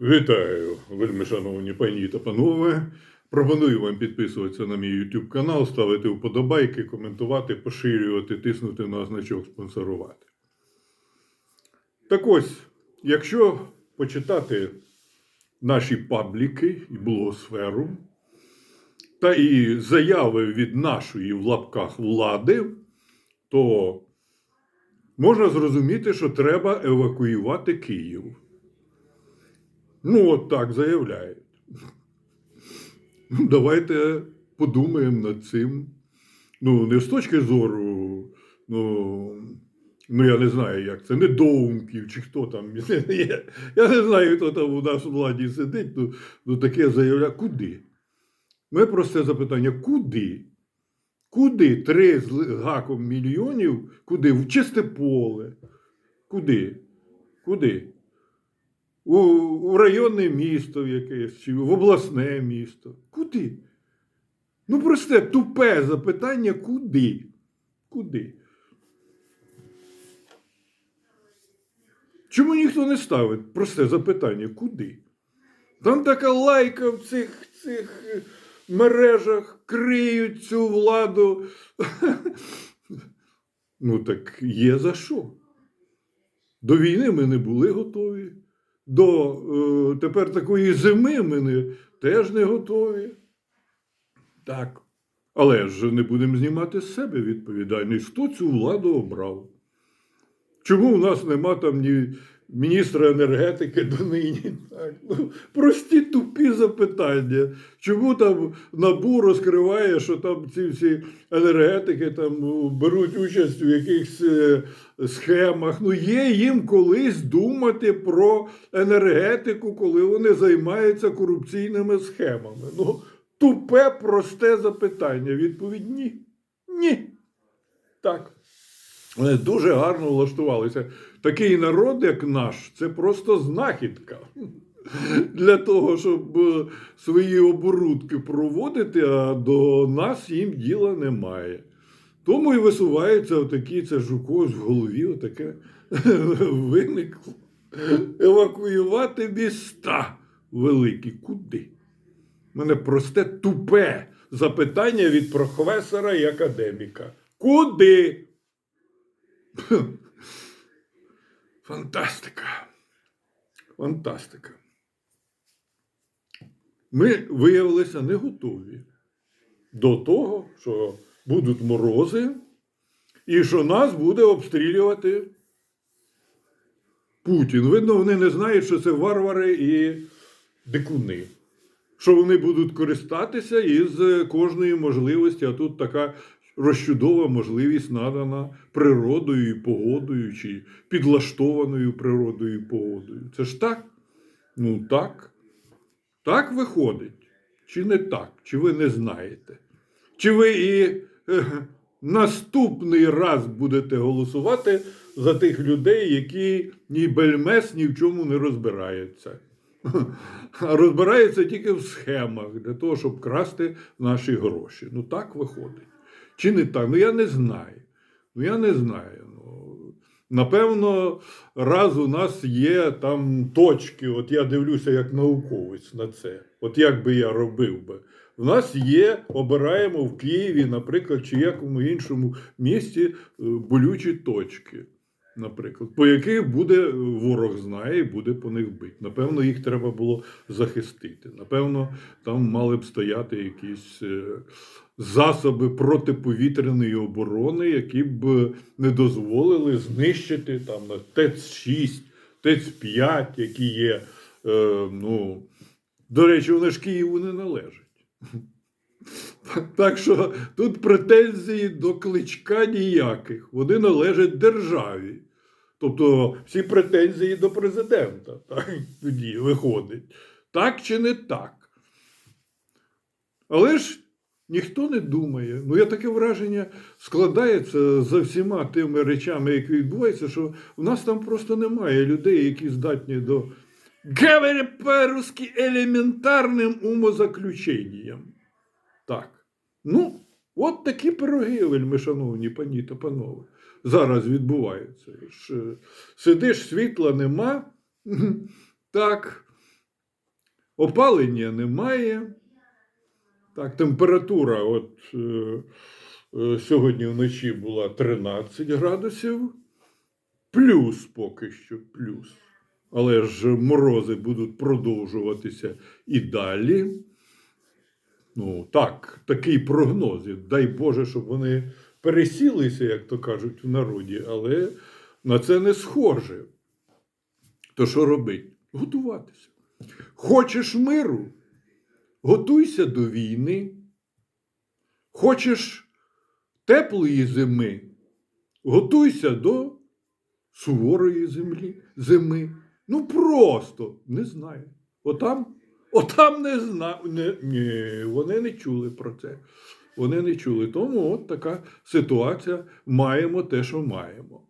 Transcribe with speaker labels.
Speaker 1: Вітаю, вельми шановні пані та панове. Пропоную вам підписуватися на мій YouTube канал, ставити вподобайки, коментувати, поширювати, тиснути на значок спонсорувати. Так ось, якщо почитати наші пабліки і блогосферу, та і заяви від нашої в лапках влади, то можна зрозуміти, що треба евакуювати Київ. Ну, от так заявляють. Ну, Давайте подумаємо над цим. Ну, не з точки зору, ну, ну я не знаю, як це, недоумків чи хто там. Я, я не знаю, хто там у нас у владі сидить, ну, ну таке заявляє. Куди? Ми просте запитання: куди? Куди три з гаком мільйонів? Куди? В чисте поле. Куди? Куди? У, у районне місто в якесь, чи в обласне місто. Куди? Ну, просте, тупе запитання, куди? Куди? Чому ніхто не ставить просте запитання, куди? Там така лайка в цих, цих е, мережах криють цю владу. Ну, так є за що? До війни ми не були готові. До е, тепер такої зими ми не, теж не готові. Так. Але ж не будемо знімати з себе відповідальність. Хто цю владу обрав? Чому в нас нема там ні міністра енергетики донині? Так? Ну, прості тупі запитання. Чому там НАБУ розкриває, що там ці всі енергетики там ну, беруть участь у якихось е, схемах? Ну, є їм колись думати про енергетику, коли вони займаються корупційними схемами. Ну, тупе, просте запитання. Відповідь ні. Ні. Так. Вони дуже гарно влаштувалися. Такий народ, як наш, це просто знахідка. Для того, щоб е, свої оборудки проводити, а до нас їм діла немає. Тому і висуваються отакі, це ж у когось в голові отаке виникло. Евакуювати міста великі. Куди? У мене просте тупе запитання від професора і академіка. Куди? Фантастика. Фантастика. Ми виявилися не готові до того, що будуть морози, і що нас буде обстрілювати Путін. Видно, вони не знають, що це варвари і дикуни. Що вони будуть користатися із кожної можливості, а тут така розчудова можливість надана природою і погодою, чи підлаштованою природою і погодою. Це ж так? Ну так. Так виходить. Чи не так? Чи ви не знаєте? Чи ви і е, наступний раз будете голосувати за тих людей, які ні бельмес ні в чому не розбираються? А розбираються тільки в схемах для того, щоб красти наші гроші. Ну так виходить. Чи не так? Ну я не знаю. Ну я не знаю. Ну, напевно, раз у нас є там точки, от я дивлюся як науковець на це. От як би я робив би. У нас є, обираємо в Києві, наприклад, чи якому іншому місті е, болючі точки, наприклад, по яких буде ворог знає і буде по них бити. Напевно, їх треба було захистити. Напевно, там мали б стояти якісь е, засоби протиповітряної оборони, які б не дозволили знищити там на ТЕЦ-6, ТЕЦ-5, які є. Е, ну, до речі, вони ж Києву не належать. Так що тут претензії до кличка ніяких. Вони належать державі. Тобто всі претензії до президента. Так, тоді виходить. Так чи не так? Але ж ніхто не думає. Ну, я таке враження складається за всіма тими речами, які відбуваються, що в нас там просто немає людей, які здатні до говоря по-русски елементарним умозаключенням. Так. Ну, от такі пироги, вельми шановні пані та панове, зараз відбуваються. Е, Сидиш, світла нема. Так. опалення немає. Так, температура от, е, е, сьогодні вночі була 13 градусів, плюс поки що плюс. Але ж морози будуть продовжуватися і далі. Ну, так, такий прогноз. Дай Боже, щоб вони пересілися, як то кажуть в народі, але на це не схоже. То що робить? Готуватися. Хочеш миру? Готуйся до війни. Хочеш теплої зими? Готуйся до суворої землі, зими. Ну просто не знаю. Отам, отам не знаю. Не, ні, вони не чули про це. Вони не чули. Тому от така ситуація. Маємо те, що маємо.